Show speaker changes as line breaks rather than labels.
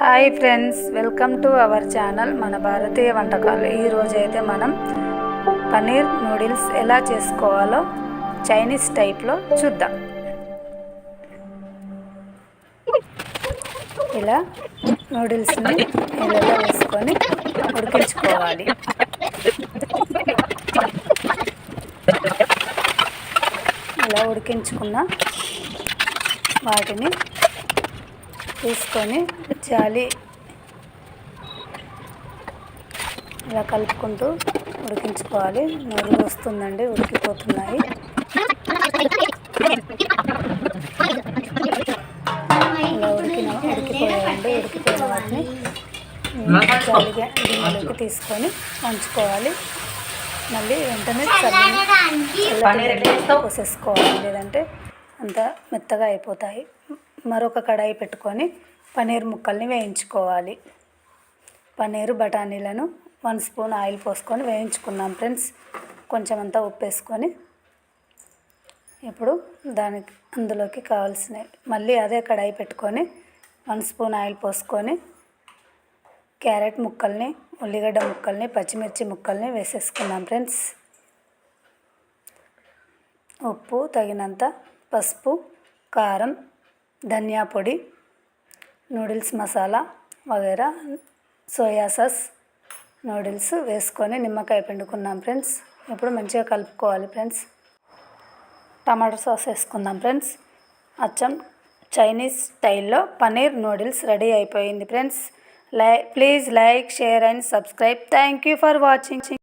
Hi friends welcome to our channel మన భారతీయ వంటకాలు. ఈరోజు అయితే మనం పన్నీర్ నూడిల్స్ ఎలా చేసుకోవాలో చైనీస్ టైప్లో చూద్దాం. ఇలా నూడిల్స్ని నీళ్ళలో వేసుకొని ఉడికించుకోవాలి. ఇలా ఉడికించుకున్న వాటిని తీసుకొని జాలి ఇలా కలుపుకుంటూ ఉడికించుకోవాలి. నూనె వస్తుందండి ఉడికిపోతున్నాయి. ఇలా ఉడికిన ఉడికిపోయాయండి ఉడికిపోయిన వాటిని జాలిగా గిన్నెలోకి తీసుకొని ఉంచుకోవాలి. మళ్ళీ వెంటనే చల్లని పోసేసుకోవాలి లేదంటే అంత మెత్తగా అయిపోతాయి. మరొక కడాయి పెట్టుకొని పన్నీర్ ముక్కల్ని వేయించుకోవాలి. పన్నీరు బఠానీలను వన్ స్పూన్ ఆయిల్ పోసుకొని వేయించుకున్నాం ఫ్రెండ్స్. కొంచెం అంతా ఉప్పు వేసుకొని ఇప్పుడు దానికి అందులోకి కావాల్సిన మళ్ళీ అదే కడాయి పెట్టుకొని వన్ స్పూన్ ఆయిల్ పోసుకొని క్యారెట్ ముక్కల్ని ఉల్లిగడ్డ ముక్కల్ని పచ్చిమిర్చి ముక్కల్ని వేసేసుకున్నాం ఫ్రెండ్స్. ఉప్పు తగినంత పసుపు కారం ధనియా పొడి నూడిల్స్ మసాలా వగేరా సోయా సాస్ నూడిల్స్ వేసుకొని నిమ్మకాయ పిండుకున్నాం ఫ్రెండ్స్. ఇప్పుడు మంచిగా కలుపుకోవాలి ఫ్రెండ్స్. టమాటో సాస్ వేసుకుందాం ఫ్రెండ్స్. అచ్చం చైనీస్ స్టైల్లో పన్నీర్ నూడిల్స్ రెడీ అయిపోయింది ఫ్రెండ్స్. లై please like share and subscribe. Thank you for watching.